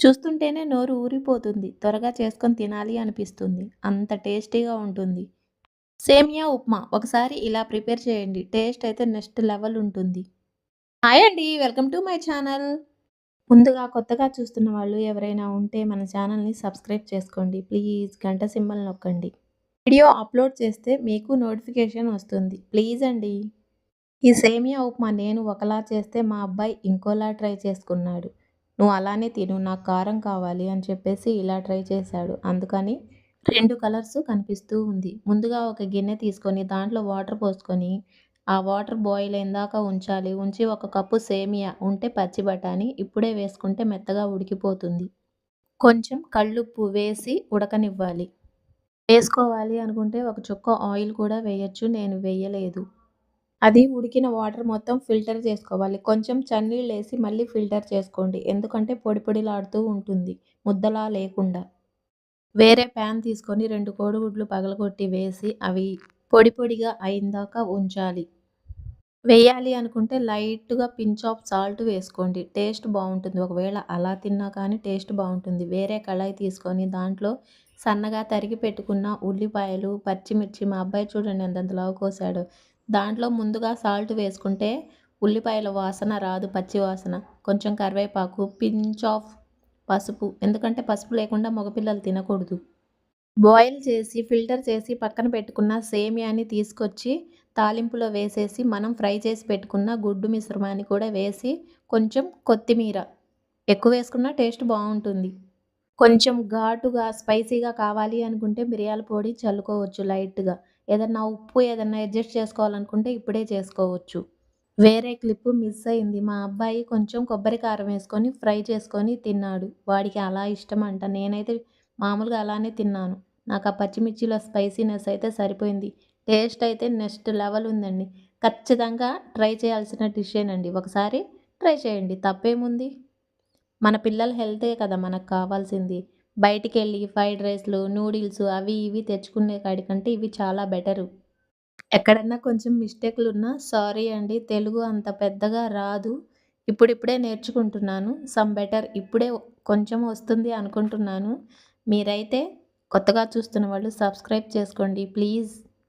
చూస్తుంటేనే నోరు ఊరిపోతుంది. త్వరగా చేసుకొని తినాలి అనిపిస్తుంది. అంత టేస్టీగా ఉంటుంది. సేమియా ఉప్మా. ఒకసారి ఇలా ప్రిపేర్ చేయండి. టేస్ట్ అయితే నెక్స్ట్ లెవెల్ ఉంటుంది. హాయ్ అండి. Welcome to my channel. ముందుగా కొత్తగా చూస్తున్న వాళ్ళు ఎవరైనా ఉంటే మన ఛానల్ని సబ్స్క్రైబ్ చేసుకోండి. ప్లీజ్ గంట సింబల్ నొక్కండి. వీడియో అప్లోడ్ చేస్తే మీకు నోటిఫికేషన్ వస్తుంది. ప్లీజ్ అండి. ఈ సేమియా ఉప్మా నేను ఒకలా చేస్తే మా అబ్బాయి ఇంకోలా ట్రై చేసుకున్నాడు. నువ్వు అలానే తిను నాకు కారం కావాలి అని చెప్పేసి ఇలా ట్రై చేశాడు. అందుకని రెండు కలర్స్ కనిపిస్తూ ఉంది. ముందుగా ఒక గిన్నె తీసుకొని దాంట్లో వాటర్ పోసుకొని ఆ వాటర్ బాయిల్ అయిందాక ఉంచాలి. ఉంచి ఒక కప్పు సేమియా ఉంటే పచ్చి బఠానీ ఇప్పుడే వేసుకుంటే మెత్తగా ఉడికిపోతుంది. కొంచెం కళ్ళుప్పు వేసి ఉడకనివ్వాలి. వేసుకోవాలి అనుకుంటే ఒక చుక్క ఆయిల్ కూడా వేయచ్చు నేను వేయలేదు. అది ఉడికిన వాటర్ మొత్తం ఫిల్టర్ చేసుకోవాలి. కొంచెం చన్నీళ్ళు వేసి మళ్ళీ ఫిల్టర్ చేసుకోండి. ఎందుకంటే పొడి పొడిలాడుతూ ఉంటుంది. ముద్దలా లేకుండా. వేరే ప్యాన్ తీసుకొని రెండు కోడిగుడ్లు పగలగొట్టి వేసి అవి పొడి పొడిగా అయిందాక ఉంచాలి. వేయాలి అనుకుంటే లైట్గా పించ్ ఆఫ్ సాల్ట్ వేసుకోండి. టేస్ట్ బాగుంటుంది. ఒకవేళ అలా తిన్నా కానీ టేస్ట్ బాగుంటుంది. వేరే కళాయి తీసుకొని దాంట్లో సన్నగా తరిగి పెట్టుకున్న ఉల్లిపాయలు పచ్చిమిర్చి మా అబ్బాయి చూడండి ఎంతెంతలాగా కోసాడు. దాంట్లో ముందుగా సాల్ట్ వేసుకుంటే ఉల్లిపాయల వాసన రాదు పచ్చి వాసన. కొంచెం కరివేపాకు పించ్ ఆఫ్ పసుపు. ఎందుకంటే పసుపు లేకుండా మగపిల్లలు తినకూడదు. బాయిల్ చేసి ఫిల్టర్ చేసి పక్కన పెట్టుకున్న సేమియాని తీసుకొచ్చి తాలింపులో వేసేసి మనం ఫ్రై చేసి పెట్టుకున్న గుడ్డు మిశ్రమాన్ని కూడా వేసి కొంచెం కొత్తిమీర ఎక్కువ వేసుకున్న టేస్ట్ బాగుంటుంది. కొంచెం ఘాటుగా స్పైసీగా కావాలి అనుకుంటే మిరియాల పొడి చల్లుకోవచ్చు లైట్గా. ఏదన్నా ఉప్పు ఏదన్నా అడ్జస్ట్ చేసుకోవాలనుకుంటే ఇప్పుడే చేసుకోవచ్చు. వేరే క్లిప్పు మిస్ అయింది. మా అబ్బాయి కొంచెం కొబ్బరి కారం వేసుకొని ఫ్రై చేసుకొని తిన్నాడు. వాడికి అలా ఇష్టం అంట. నేనైతే మామూలుగా అలానే తిన్నాను. నాకు ఆ పచ్చిమిర్చిలో స్పైసీనెస్ అయితే సరిపోయింది. టేస్ట్ అయితే నెక్స్ట్ లెవెల్ ఉందండి. ఖచ్చితంగా ట్రై చేయాల్సిన డిషేనండి ఒకసారి ట్రై చేయండి. తప్పేముంది? మన పిల్లల హెల్తే కదా మనకు కావాల్సింది. బయటికి వెళ్ళి ఫ్రైడ్ రైస్లు నూడిల్స్ అవి ఇవి తెచ్చుకునే కాడికంటే ఇవి చాలా బెటరు. ఎక్కడన్నా కొంచెం మిస్టేక్లు ఉన్నా సారీ అండి. తెలుగు అంత పెద్దగా రాదు. ఇప్పుడిప్పుడే నేర్చుకుంటున్నాను. సమ్ బెటర్ ఇప్పుడే కొంచెం వస్తుంది అనుకుంటున్నాను. మీరైతే కొత్తగా చూస్తున్న వాళ్ళు సబ్స్క్రైబ్ చేసుకోండి. ప్లీజ్.